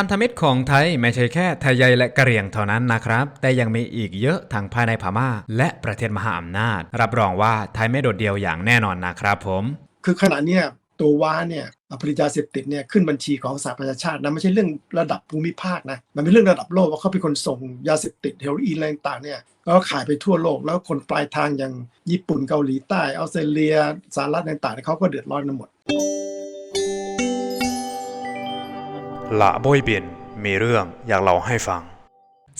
พันธมิตรของไทยไม่ใช่แค่ไทยใหญ่และกะเหรี่ยงเท่านั้นนะครับ แต่ยังมีอีกเยอะทั้งภายในพม่า และประเทศมหาอำนาจ รับรองว่าไทยไม่โดดเดี่ยวอย่างแน่นอนนะครับผม คือขณะเนี้ยตัวว้าเนี่ยผลิตยาเสพติดเนี่ยขึ้นบัญชีของสหประชาชาตินะไม่ใช่เรื่องระดับภูมิภาคนะมันเป็นเรื่องระดับโลกว่าเขาเป็นคนส่งยาเสพติดเฮโรอีนอะไรต่างเนี่ยก็ขายไปทั่วโลกแล้วคนปลายทางอย่างญี่ปุ่นเกาหลีใต้ออสเตรเลียสหรัฐต่างๆเนี่ยเขาก็เดือดร้อนกันหมด ละบอยเบียนมีเรื่องอยากเล่าให้ฟัง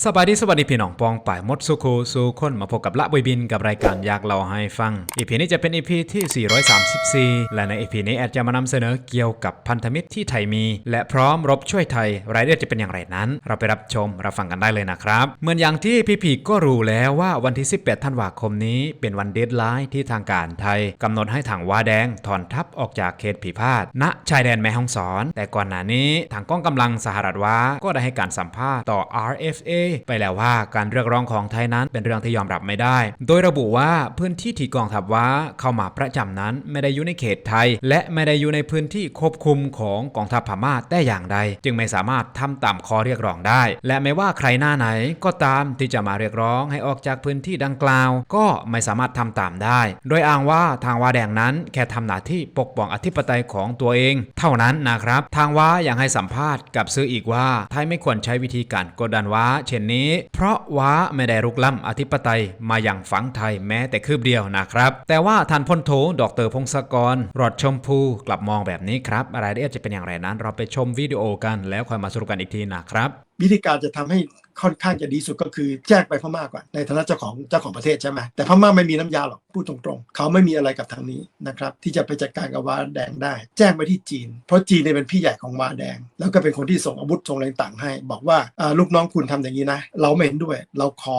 สบายดีสวัสดีพี่น้องปองป่ายมดสุคูสูคนมาพบกับละบอยบินกับรายการอยากเล่าให้ฟังอีพีนี้จะเป็นอีพีที่ 434 และในอีพีนี้แอดจะมานำเสนอเกี่ยวกับพันธมิตรที่ไทยมี และพร้อมรบช่วยไทย รายละเอียดจะเป็นอย่างไรนั้น เราไปรับชมรับฟังกันได้เลยนะครับ เหมือนอย่างที่พี่พีก็รู้แล้วว่าวันที่ 18 ธันวาคมนี้ เป็นวันเดดไลน์ที่ทางการไทยกำหนดให้ทางว้าแดงถอนทัพออกจากเขตพิพาทณชายแดนแม่ฮ่องสอน แต่ก่อนหน้านี้ทางกองกำลังสหรัฐว้าก็ได้ให้การสัมภาษณ์ต่อ RFA ไปแล้วว่าการเรียกร้องของไทยนั้นเป็นเรื่องที่ยอมรับไม่ได้ โดยระบุว่าพื้นที่ที่กองทัพว้าเข้ามาประจำนั้นไม่ได้อยู่ในเขตไทย และไม่ได้อยู่ในพื้นที่ควบคุมของกองทัพพม่าแต่อย่างใด จึงไม่สามารถทำตามข้อเรียกร้องได้ และไม่ว่าใครหน้าไหนก็ตามที่จะมาเรียกร้องให้ออกจากพื้นที่ดังกล่าว ก็ไม่สามารถทำตามได้ โดยอ้างว่าทางวาแดงนั้นแค่ทำหน้าที่ปกป้องอธิปไตยของตัวเอง เท่านั้นนะครับ ทางว้ายังให้สัมภาษณ์กับซื้ออีกว่าไทยไม่ควรใช้วิธีการกดดันว้าเช่นนี้ เพราะว้าไม่ได้รุกล้ำอธิปไตยมาอย่างฝังไทยแม้แต่คืบเดียวนะครับ แต่ว่าท่านพลโทดรพงศกร รอดชมพูกลับมองแบบนี้ครับรายละเอียดจะเป็นอย่างไรนั้น เราไปชมวิดีโอกันแล้วค่อยมาสรุปกันอีกทีนะครับ วิธีการจะทำให้ค่อนข้างจะดีสุดก็คือแจ้งไปพม่าก่อนในฐานะเจ้าของเจ้าของประเทศใช่ไหมแต่พม่าไม่มีน้ำยาหรอกพูดตรงๆ เขาไม่มีอะไรกับทางนี้นะครับที่จะไปจัดการกับวาแดงได้ แจ้งไปที่จีน เพราะจีนเนี่ยเป็นพี่ใหญ่ของวาแดง แล้วก็เป็นคนที่ส่งอาวุธส่งอะไรต่างให้ บอกว่าลูกน้องคุณทำอย่างนี้นะ เราไม่เห็นด้วย เราขอ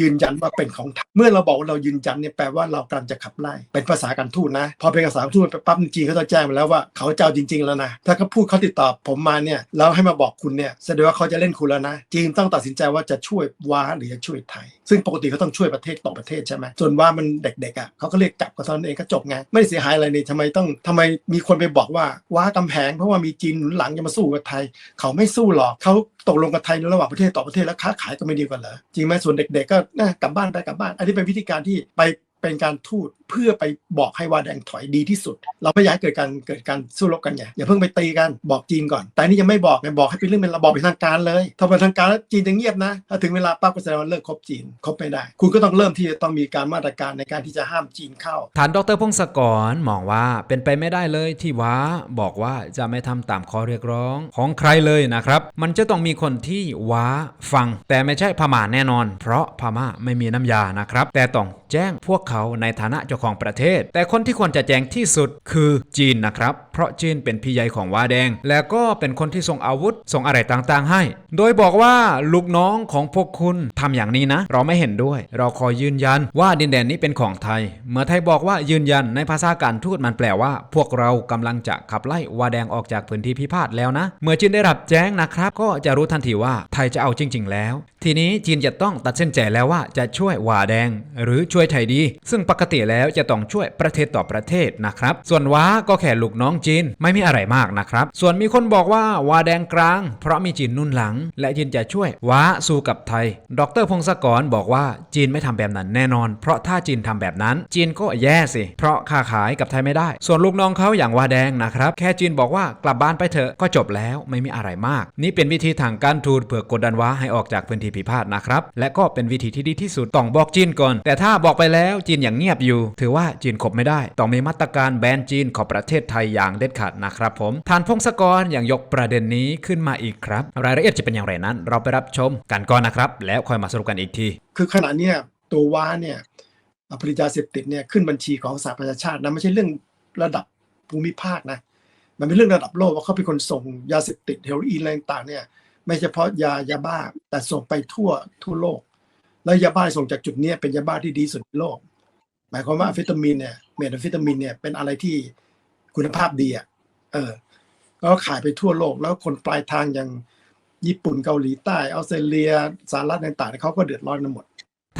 ยืนยันว่าเป็นของไทยเมื่อเราบอกว่าเรายืนยันเนี่ยแปลว่าเรากำลังจะขับไล่เป็นภาษาการทูตนะ พอเป็นภาษาการทูตไปปั๊บจีนเขาจะแจ้งมาแล้วว่าเขาเจ้าจริง ๆ แล้วนะถ้าเขาพูดเขาติดต่อผมมาเนี่ยแล้วให้มาบอกคุณเนี่ยแสดงว่าเขาจะเล่นคุณแล้วนะจีนต้องตัดสินใจว่าจะช่วยว้าหรือจะช่วยไทย ซึ่งปกติเขาต้องช่วยประเทศต่อประเทศใช่ไหมส่วนว่ามันเด็กๆอะเขาก็เรียกจับก็เท่านั้นเองก็จบไงไม่ได้เสียหายอะไรนี่ทำไมต้องทำไมมีคนไปบอกว่าว้ากำแพงเพราะว่ามีจีนหนุนหลังจะมาสู้กับไทย เขาไม่สู้หรอกเขาตกลงกับไทยในระหว่างประเทศต่อประเทศแล้วค้าขายก็ไม่ดีกว่าเหรอจริงไหมส่วนเด็กๆก็กลับบ้านไปกลับบ้าน อันนี้เป็นวิธีการที่ไปเป็นการทูต เพื่อไปบอกให้วาแดงถอยดีที่สุด เราไม่อยากให้เกิดการเกิดการสู้รบกันไงอย่าเพิ่งไปตีกันบอกจีนก่อน แต่นี่ยังไม่บอกไงบอกให้เป็นเรื่องเป็นระบอกเป็นทางการเลยถ้าเป็นทางการแล้วจีนจะเงียบนะถ้าถึงเวลาปั๊บก็แสดงว่าเลิกคบจีนคบไม่ได้ คุณก็ต้องเริ่มที่จะต้องมีการมาตรการในการที่จะห้ามจีนเข้าฐานดรพงศกรมองว่าเป็นไปไม่ได้เลยที่ว้าบอกว่าจะไม่ทำตามข้อเรียกร้องของใครเลยนะครับมันจะต้องมีคนที่ว้าฟัง แต่ไม่ใช่พม่าแน่นอน เพราะพม่าไม่มีน้ำยานะครับแต่ต้องแจ้งพวกเขาในฐานะเจ้าของประเทศ แต่คนที่ควรจะแจ้งที่สุดคือจีนนะครับ เพราะจีนเป็นพี่ใหญ่ของว้าแดง และก็เป็นคนที่ส่งอาวุธส่งอะไรต่างๆ ให้ โดยบอกว่าลูกน้องของพวกคุณทำอย่างนี้นะ เราไม่เห็นด้วย เราขอยืนยันว่าดินแดนนี้เป็นของไทย เมื่อไทยบอกว่ายืนยันในภาษาการทูตมันแปลว่า พวกเรากำลังจะขับไล่วาแดงออกจากพื้นที่พิพาทแล้วนะ เมื่อจีนได้รับแจ้งนะครับ ก็จะรู้ทันทีว่าไทยจะเอาจริง ๆ แล้ว ทีนี้จีนจะต้องตัดสินใจแล้วว่าจะช่วยวาแดง หรือช่วยไทยดี ซึ่งปกติแล้วจะต้องช่วยประเทศต่อประเทศนะครับ ส่วนว้าก็แค่ลูกน้องจีนไม่มีอะไรมากนะครับ ส่วนมีคนบอกว่าวาแดงกลาง เพราะมีจีนนุ่นหลัง และจีนจะช่วยว้าสู้กับไทย ดรพงศกรบอกว่าจีนไม่ทำแบบนั้นแน่นอน เพราะถ้าจีนทำแบบนั้น จีนก็แย่สิ เพราะค้าขายกับไทยไม่ได้ ส่วนลูกน้องเขาอย่างวาแดงนะครับ แค่จีนบอกว่ากลับบ้านไปเถอะก็จบแล้วไม่มีอะไรมาก นี่เป็นวิธีทางการทูตเพื่อกดดันว้าให้ออกจากพื้นที่พิพาทนะครับและก็เป็นวิธีที่ดีที่สุดต้องบอกจีนก่อน แต่ถ้าบอกไปแล้วจีนอย่างเงียบอยู่ถือว่าจีนคบไม่ได้ ต้องมีมาตรการแบนจีนของประเทศไทยอย่างเด็ดขาดนะครับผมทานพงศกรอย่างยกประเด็นนี้ขึ้นมาอีกครับ รายละเอียดจะเป็นอย่างไรนั้น เราไปรับชมกันก่อนนะครับ แล้วค่อยมาสรุปกันอีกที คือขณะเนี้ยตัวว้าเนี่ยผลิตยาเสพติดเนี่ยขึ้นบัญชีของสหประชาชาตินะไม่ใช่เรื่องระดับภูมิภาคนะมันเป็นเรื่องระดับโลกว่าเขาเป็นคนส่งยาเสพติดเฮโรอีนอะไรต่างเนี่ยไม่เฉพาะยายาบ้าแต่ส่งไปทั่วทั่วโลก แล้วยาบ้าส่งจากจุดเนี้ยเป็นยาบ้าที่ดีสุดในโลก หมายความว่าอะเฟตามินเนี่ยเมทแอมเฟตามินเนี่ยเป็นอะไรที่คุณภาพดีอะเออก็ขายไปทั่วโลกแล้วคนปลายทางอย่างญี่ปุ่นเกาหลีใต้ออสเตรเลียสหรัฐต่างๆเขาก็เดือดร้อนกันหมด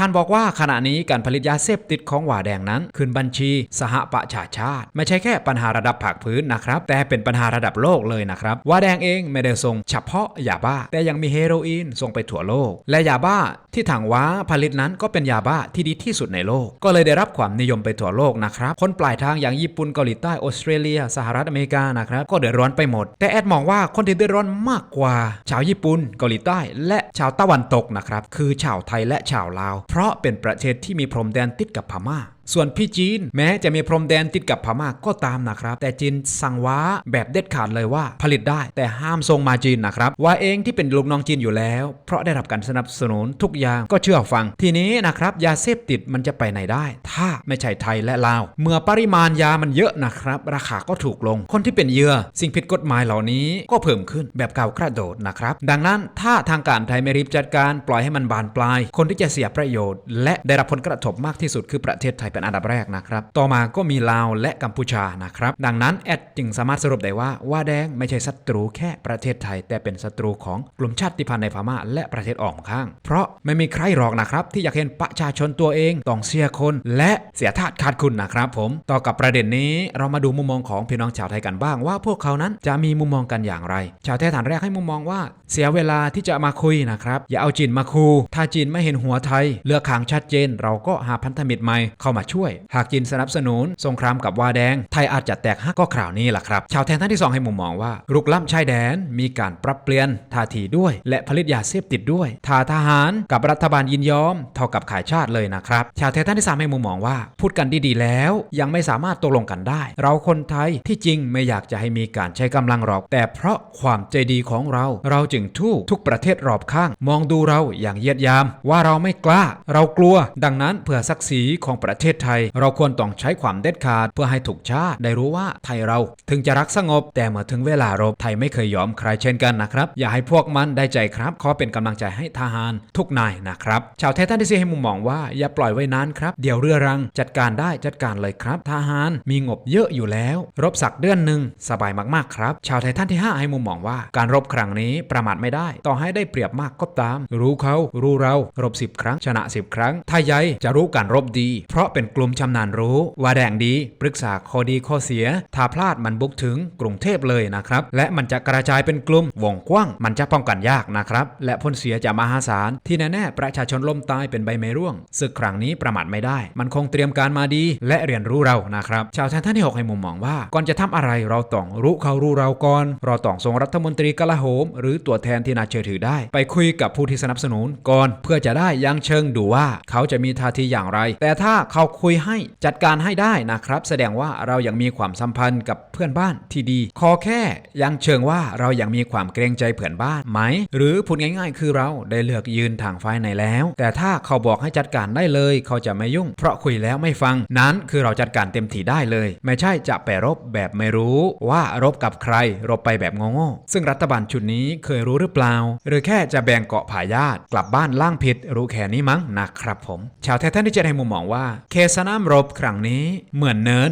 ท่านบอกว่าขณะนี้การผลิตยาเสพติดของหว่าแดงนั้นขึ้นบัญชีสหประชาชาติ ไม่ใช่แค่ปัญหาระดับภาคพื้นนะครับ แต่เป็นปัญหาระดับโลกเลยนะครับหว่าแดงเองไม่ได้ส่งเฉพาะยาบ้า แต่ยังมีเฮโรอีนส่งไปทั่วโลก และยาบ้าที่ถังว้าผลิตนั้นก็เป็นยาบ้าที่ดีที่สุดในโลก ก็เลยได้รับความนิยมไปทั่วโลกนะครับคนปลายทางอย่างญี่ปุ่นเกาหลีใต้ออสเตรเลีย สหรัฐอเมริกานะครับก็เดือดร้อนไปหมด แต่แอดมองว่าคนที่เดือดร้อนมากกว่า ชาวญี่ปุ่นเกาหลีใต้ และชาวตะวันตกนะครับคือชาวไทยและชาวลาวเพราะเป็นประเทศที่มีพรมแดนติดกับพม่า ส่วนพี่จีน แม้จะมีพรมแดนติดกับพม่าก็ตามนะครับ แต่จีนสั่งว้าแบบเด็ดขาดเลยว่าผลิตได้แต่ห้ามส่งมาจีนนะครับว่าเองที่เป็นลูกน้องจีนอยู่แล้ว เพราะได้รับการสนับสนุนทุกอย่างก็เชื่อฟัง ทีนี้นะครับยาเสพติดมันจะไปไหนได้ ถ้าไม่ใช่ไทยและลาว เมื่อปริมาณยามันเยอะนะครับ ราคาก็ถูกลง คนที่เป็นเหยื่อสิ่งผิดกฎหมายเหล่านี้ก็เพิ่มขึ้นแบบก้าวกระโดดนะครับ ดังนั้นถ้าทางการไทยไม่รีบจัดการปล่อยให้มันบานปลาย คนที่จะเสียประโยชน์ และได้รับผลกระทบมากที่สุดคือประเทศไทยเป็นอันดับแรกนะครับ ต่อมาก็มีลาวและกัมพูชานะครับ ดังนั้นแอดจึงสามารถสรุปได้ว่าว่าแดงไม่ใช่ศัตรูแค่ประเทศไทย แต่เป็นศัตรูของกลุ่มชาติพันธุ์ในพม่าและประเทศอ่อกข้าง เพราะไม่มีใครหรอกนะครับ ที่อยากเห็นประชาชนตัวเองต้องเสียคน และเสียทาสขาดคุณนะครับ ผมต่อกับประเด็นนี้เรามาดูมุมมองของพี่น้องชาวไทยกันบ้างว่าพวกเขานั้นจะมีมุมมองกันอย่างไร ชาวไทยฐานแรกให้มุมมองว่า เสียเวลาที่จะมาคุยนะครับอย่าเอาจีนมาคูถ้าจีนไม่เห็นหัวไทยเลือกขางชัดเจน เราก็หาพันธมิตรใหม่เข้ามาช่วย หากจีนสนับสนุน สงครามกับวาแดง ไทยอาจจะแตกหักก็คราวนี้แหละครับ ชาวไทยท่านที่สองให้มุมมองว่ารุกล้ำชายแดนมีการปรับเปลี่ยนท่าทีด้วย และผลิตยาเสพติดด้วยทาทหารกับรัฐบาลยินยอมเท่ากับขายชาติเลยนะครับ ชาวไทยท่านที่สามให้มุมมองว่า พูดกันดีๆ แล้ว ยังไม่สามารถตกลงกันได้ เราคนไทยที่จริงไม่อยากจะให้มีการใช้กำลังหรอก แต่เพราะความใจดีของเรา เราจึงทู่ทุกประเทศรอบข้าง มองดูเราอย่างเยียดยาม ว่าเราไม่กล้า เรากลัว ดังนั้นเพื่อศักดิ์ศรีของประเทศไทย เราควรต้องใช้ความเด็ดขาดเพื่อให้ถูกชาติได้รู้ว่าไทยเราถึงจะรักสงบ แต่เมื่อถึงเวลารบไทยไม่เคยยอมใครเช่นกันนะครับ อย่าให้พวกมันได้ใจครับขอเป็นกำลังใจให้ทหารทุกนายนะครับ ชาวไทยท่านที่สี่ให้มุมมองว่าอย่าปล่อยไว้นานครับเดี๋ยวเรือรังจัดการได้จัดการเลยครับ ทหารมีงบเยอะอยู่แล้ว รบสักเดือนหนึ่งสบายมากๆครับ ชาวไทยท่านที่ห้าให้มุมมองว่า การรบครั้งนี้ประมาทไม่ได้ ต่อให้ได้เปรียบมากก็ตาม รู้เขารู้เรารบสิบครั้งชนะสิบครั้งถ้าใหญ่จะรู้การรบดี เพราะเป็น็นกลุ่มชำนาญรู้ ว่าแดงดี ปรึกษาข้อดีข้อเสีย ถ้าพลาดมันบุกถึงกรุงเทพเลยนะครับ และมันจะกระจายเป็นกลุ่มวงกว้าง มันจะป้องกันยากนะครับ และผลเสียจะมหาศาล ที่แน่ๆประชาชนล้มตายเป็นใบไม้ร่วง ศึกครั้งนี้ประมาทไม่ได้ มันคงเตรียมการมาดี และเรียนรู้เรานะครับ ชาวไทยท่านที่6ให้มุมมองว่า ก่อนจะทำอะไรเราต้องรู้เขารู้เราก่อน เราต้องส่งรัฐมนตรีกลาโหม หรือตัวแทนที่น่าเชื่อถือได้ ไปคุยกับผู้ที่สนับสนุนก่อน เพื่อจะได้ยังเชิงดูว่า เขาจะมีท่าทีอย่างไร แต่ถ้าเขาคุยให้จัดการให้ได้นะครับ แสดงว่าเรายังมีความสัมพันธ์กับเพื่อนบ้านที่ดี ขอแค่ยังเชิงว่าเรายังมีความเกรงใจเพื่อนบ้านไหม หรือพูดง่ายๆ คือเราได้เลือกยืนทางฝ่ายไหนแล้ว แต่ถ้าเขาบอกให้จัดการได้เลย เขาจะไม่ยุ่ง เพราะคุยแล้วไม่ฟัง นั้นคือเราจัดการเต็มที่ได้เลย ไม่ใช่จะไปรบแบบไม่รู้ว่ารบกับใคร รบไปแบบโง่ๆซึ่งรัฐบาลชุดนี้เคยรู้หรือเปล่า หรือแค่จะแบ่งเกาะผายาตกลับบ้านล่างผิดรู้แค่นี้มั้งนะครับผม ชาวไทยท่านที่จะให้มุมมองว่าเคสนามรบครั้งนี้เหมือนเนิน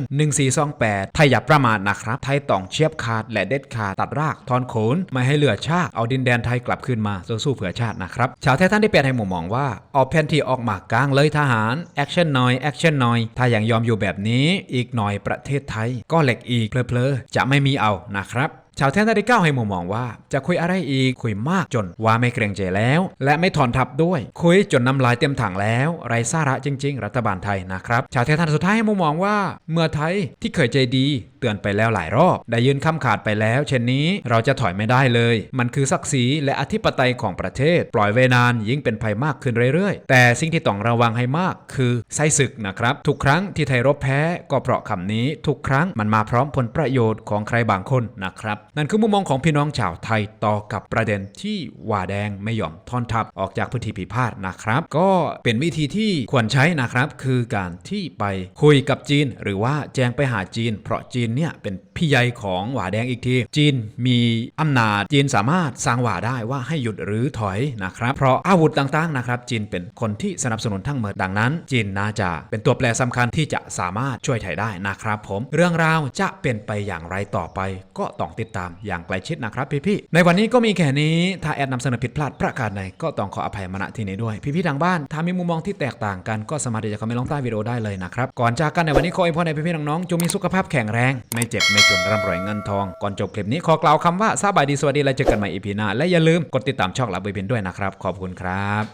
1428 ไทยอย่าประมาทนะครับ ไทยต้องเชียบขาดและเด็ดขาดตัดรากทอนโขนไม่ให้เหลือชาติเอาดินแดนไทยกลับคืนมาสู้เผื่อชาตินะครับชาวไทยท่านที่เปลี่ยนให้หมุมมองว่าเอาแผนที่ออกมากลางเลยทหารแอคชั่นหน่อยแอคชั่นหน่อยถ้ายังยอมอยู่แบบนี้ อีกหน่อยประเทศไทย ก็เหล็กอีกเพลอๆจะไม่มีเอานะครับ ชาวแทนได้เก้าให้มุมมองว่า จะคุยอะไรอีกคุยมากจนว่าไม่เกรงใจแล้ว และไม่ถอนทับด้วย คุยจนน้ำลายเต็มถังแล้ว ไรสาระจริง ๆ รัฐบาลไทยนะครับ ชาวแทนท่านสุดท้ายให้มุมมองว่า เมื่อไทยที่เคยใจดี เตือนไปแล้วหลายรอบ ได้ยืนคำขาดไปแล้ว เช่นนี้เราจะถอยไม่ได้เลย มันคือศักดิ์ศรีและอธิปไตยของประเทศ ปล่อยไว้นานยิ่งเป็นภัยมากขึ้นเรื่อยๆ แต่สิ่งที่ต้องระวังให้มากคือไส้ศึกนะครับทุกครั้งที่ไทยรบแพ้ก็เพราะคำนี้ ทุกครั้งมันมาพร้อมผลประโยชน์ของใครบางคนนะครับนั่นคือมุมมองของพี่น้องชาวไทยต่อกับประเด็นที่ว่าแดงไม่ยอมทอนทับออกจากพื้นที่พิพาทนะครับ ก็เป็นวิธีที่ควรใช้นะครับ คือการที่ไปคุยกับจีน หรือว่าแจ้งไปหาจีน เพราะจีนเนี่ยเป็น พี่ใหญ่ของหว่าแดงอีกที จีนมีอำนาจจีนสามารถสร้างหว่าได้ว่าให้หยุดหรือถอยนะครับ เพราะอาวุธต่างๆนะครับ จีนเป็นคนที่สนับสนุนทั้งหมดดังนั้น จีนน่าจะเป็นตัวแปรสำคัญที่จะสามารถช่วยไทยได้นะครับผม เรื่องราวจะเป็นไปอย่างไรต่อไป ก็ต้องติดตามามอย่างใกล้ชิดนะครับพี่ๆในวันนี้ก็มีแค่นี้ถ้าแอดนำเสนอผิดพลาดประการใดก็ต้องขออภัยมาณที่นี้ด้วย พี่ๆทางบ้านถ้ามีมุมมองที่แตกต่างกันก็สามารถที่จะคอมเมนต์ลงใต้วิดีโอได้เลยนะครับก่อนจากกันในวันนี้ขออวยพรให้พี่ๆน้องๆจงมีสุขภาพแข็งแรงไม่เจ็บไม่จนร่ำรวยเงินทอง ก่อนจบคลิปนี้ขอกล่าวคำว่าสบายดีสวัสดีและเจอกันใหม่อีพีหน้าและอย่าลืมกดติดตามช่องลับเบยเบนด้วยนะครับ ขอบคุณครับ